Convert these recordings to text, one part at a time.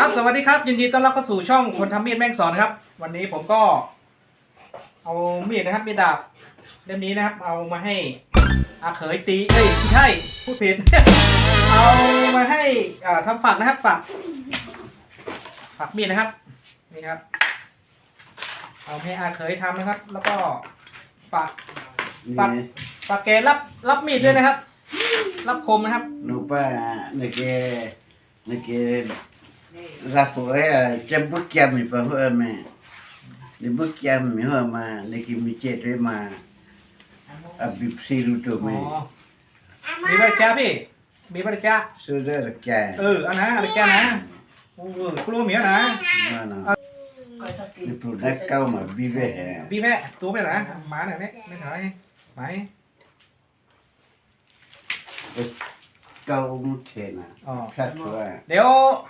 ครับสวัสดีครับยินดีต้อนรับเข้าสู่ช่องคนทำมีดแม่งสอนนะครับ วันนี้ผมก็เอามีดนะครับมีดดาบเล่มนี้นะครับ เอามาให้อาเขยตีเอ้ยไม่ใช่พูดผิด เอามาให้อ่าทำฝักนะครับฝักฝักมีดนะครับนี่ครับ เอาให้อาเขยทำนะครับ แล้วก็ฝากฝากนี่ฝากแกรับรับมีดด้วยนะครับ รับคมนะครับหนูป้าในเกในเกรับผัวจะบุกแกมีปะเพื่อนแม่นี่บุกแกมีหัวมาในกิมีเจตเลยมาอับบิบซีรูตัวอ๋แม่อมีบ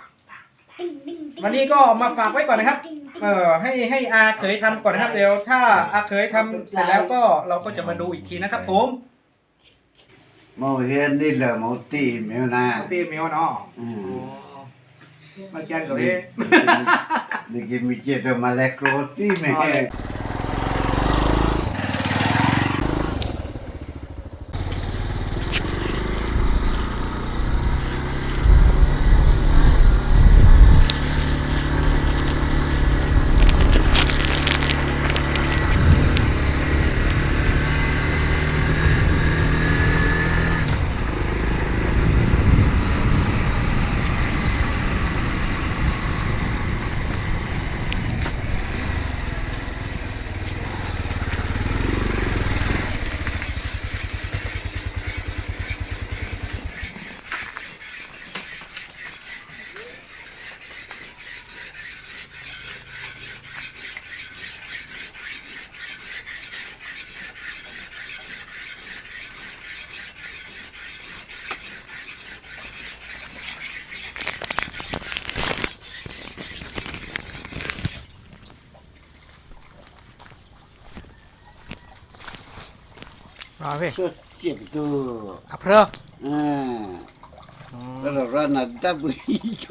วนะมานะนี่พูดได้เก้ามาบีเบ้แฮพี่แม่ตัวไปไหนหมาไหนเนี่ยไม่ถ่ายไหมเก้ามุเทนะอ๋อพลาดตัวเดี๋ยววันนี้ก็มาฝากไว้ก่อนนะครับ เออให้ให้อาเคยทำก่อนนะครับ เดี๋ยวถ้าอาเคยทำเสร็จแล้วก็เราก็จะมาดูอีกทีนะครับ ผมมองเห็นนี่แหละมองตีเมียวนะตีเหมียวเนาะอืมมาแกนกับพี่นี่กิมีเจตมาแลกโรตีแม่รอ พี่สุดเจ็บตัวอัพเร่ออ่าแล้วเราร้านนั้นดับเบิลอีก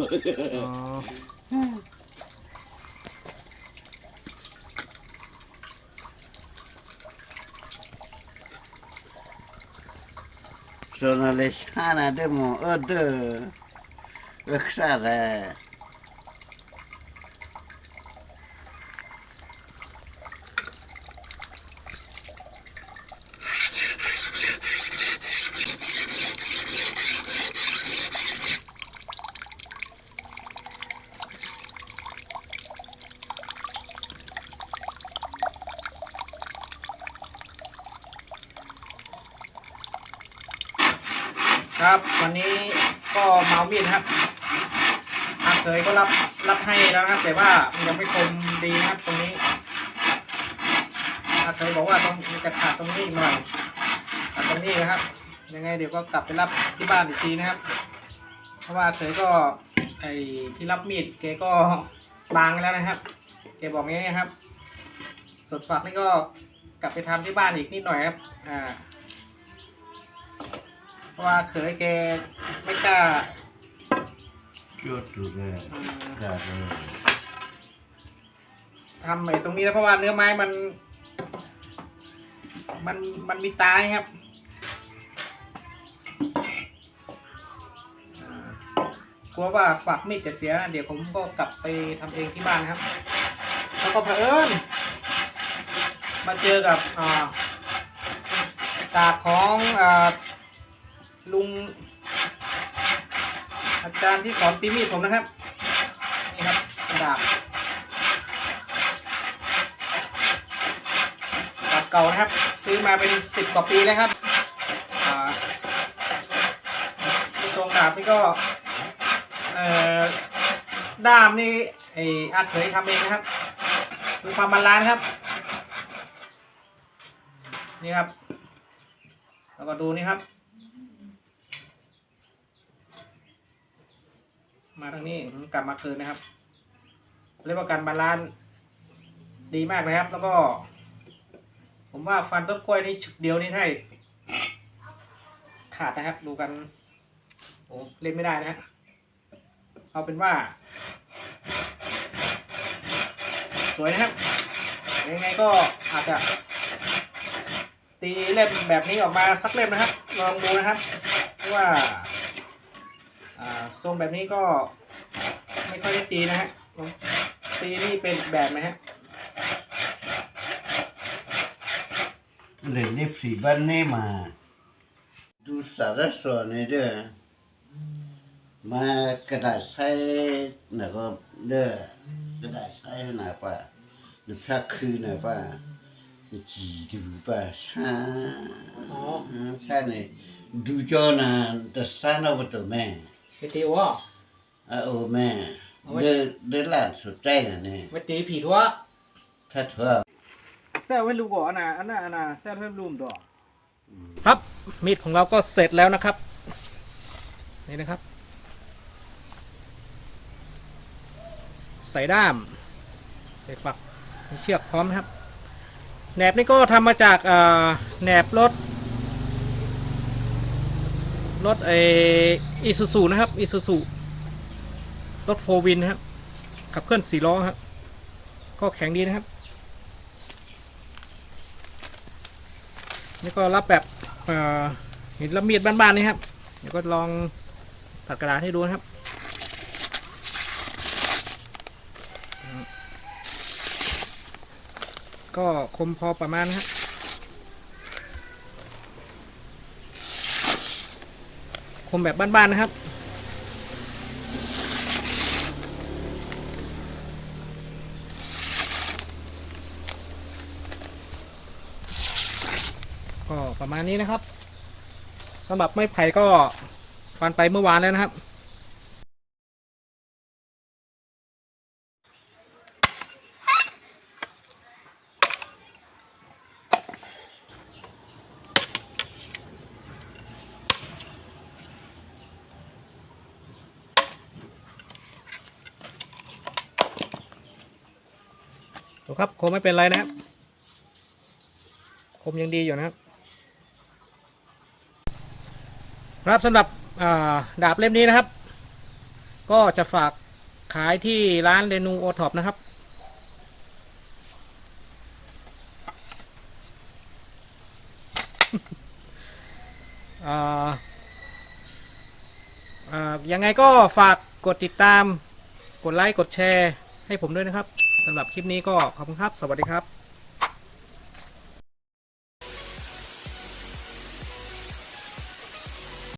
Sono le sana demo öde växare. Dạ. ครับวันนี้ก็เมามีดนครับอาเคยก็รับรับให้แล้วนะครับ แต่ว่ามันยังไม่คมดีนะครับตรงนี้อาเคยบอกว่าต้องมีกระขาดตรงนี้หน่อยขาดตรงนี้นะครับ ยังไงเดี๋ยวก็กลับไปรับที่บ้านอีกทีนะครับ เพราะว่าอาเคยก็ไอที่รับมีดแกก็บางแล้วนะครับแกบอกงี้นะครับสดฝักนี่ก็กลับไปทำที่บ้านอีกนิดหน่อยครับอ่า เพราะว่าเคยแกไม่กล้า Kyoto det. อืม Där. ทำไอ้ตรงนี้แล้วเพราะว่าเนื้อไม้มัน มันมันมีตายครับอ่ากลัวว่าฝักมีดจะเสียนะเดี๋ยวผมก็กลับไปทำเองที่บ้านนะครับ แล้วก็เผอิญมาเจอกับอ่ากาบของอ่า ลุง อาจารย์ที่สอนตีมีดผมนะครับ นี่ครับดาษกระดาษเก่านะครับ ซื้อมาเป็นสิบกว่าปีแล้วครับอ่าที่ตรงดาบนี่ก็ เอ่อด้ามนี่ไออาเคยทำเองนะครับดูความบาลานซ์ครับ นี่ครับ แล้วก็ดูนี่ครับ มาทางนี้ผมกลับมาคืนนะครับ เรียกว่าการบาลานซ์ดีมากนะครับ แล้วก็ ผมว่าฟันต้นกล้วยนี่ฉกเดียวนี่ให้ขาดนะครับ ดูกันโอ้เล่นไม่ได้นะฮะเอาเป็นว่า สวยนะครับ ยังไงก็อาจจะ ตีเล่มแบบนี้ออกมาสักเล่มนะครับ ลองดูนะครับว่า ทรงแบบนี้ก็ไม่ค่อยได้ตีนะฮะลองตีนี่เป็นอีกแบบไหมฮะ เลยนี่ผีบ้านนี่มา ดูสารสอนนี่เด้อมากระดาษใช้หนะก็เด้อกระดาษใช้หนาป่ะหรือพักคืนหนาป่ะจะจีดูป่ะช้าใช่เนี่ยดูจอนะแต่สานเอาตัวแม่ ไปตีโอ้อะโอ้แม่เด้อเด้อหลานสุดใจน่ะเนี่ยไปตีผีทั่วถ้าเธอแซวให้ลูกก่อนนะอันน่ะอันน่ะแซวให้ลูกตัวครับมีดของเราก็เสร็จแล้วนะครับ นี่นะครับ ใส่ด้ามใส่ฝักมีเชือกพร้อมนะครับแหนบนี่ก็ทำมาจากอ่าแหนบรถ รถไออีซูซูนะครับอีซูซูรถโฟวินนะครับขับเคลื่อนสี่ล้อครับก็แข็งดีนะครับ นี่ก็รับแบบเห็นรับมียดบ้านๆนี่ครับเดี๋ยวก็ลองตัดกระดาษให้ดูนะครับก็คมพอประมาณนะครับ คมแบบบ้านๆนะครับ ก็ประมาณนี้นะครับสำหรับไม้ไผ่ก็ฟันไปเมื่อวานแล้วนะครับ ครับคงไม่เป็นไรนะครับ คมยังดีอยู่นะครับครับสำหรับดาบเล่มนี้นะครับ ก็จะฝากขายที่ร้านเรนูโอท็อปนะครับ ยังไงก็ฝากกดติดตาม กดไลค์ กดแชร์ ให้ผมด้วยนะครับสำหรับคลิปนี้ก็ขอบคุณครับ สวัสดีครับ